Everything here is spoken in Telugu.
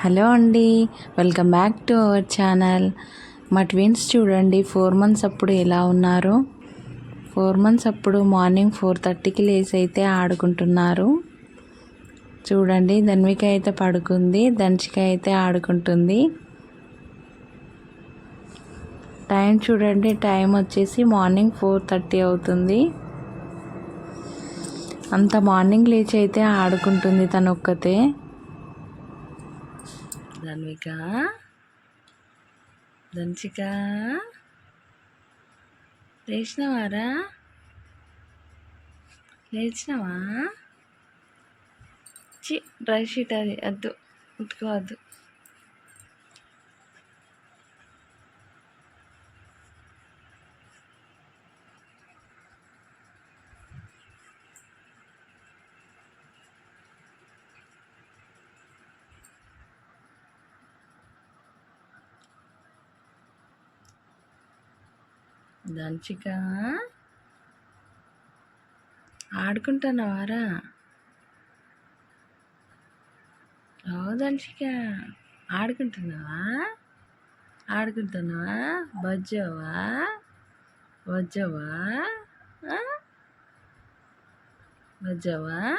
హలో అండి. Welcome back to our channel. మా ట్విన్స్ చూడండి ఫోర్ మంత్స్ అప్పుడు ఎలా ఉన్నారు? ఫోర్ మంత్స్ అప్పుడు మార్నింగ్ ఫోర్ థర్టీకి లేసి అయితే ఆడుకుంటున్నారు. చూడండి ధన్విక అయితే పడుకుంది దంచిక అయితే ఆడుకుంటుంది. టైం చూడండి టైం వచ్చేసి మార్నింగ్ ఫోర్ థర్టీ అవుతుంది. అంత మార్నింగ్ లేచి అయితే ఆడుకుంటుంది తను ఒక్కతే ధన్విక ధన్సిక లేచినవారా? లేచినవా? చి డ్రై షీట్ అది వద్దు ఉతుకోవద్దు దంచిక? ఆడుకుంటున్నావారా? ఓ దంచిక. ఆడుకుంటున్నావా? ఆడుకుంటున్నావా? బజ్జవా బజ్జవా బజ్జవా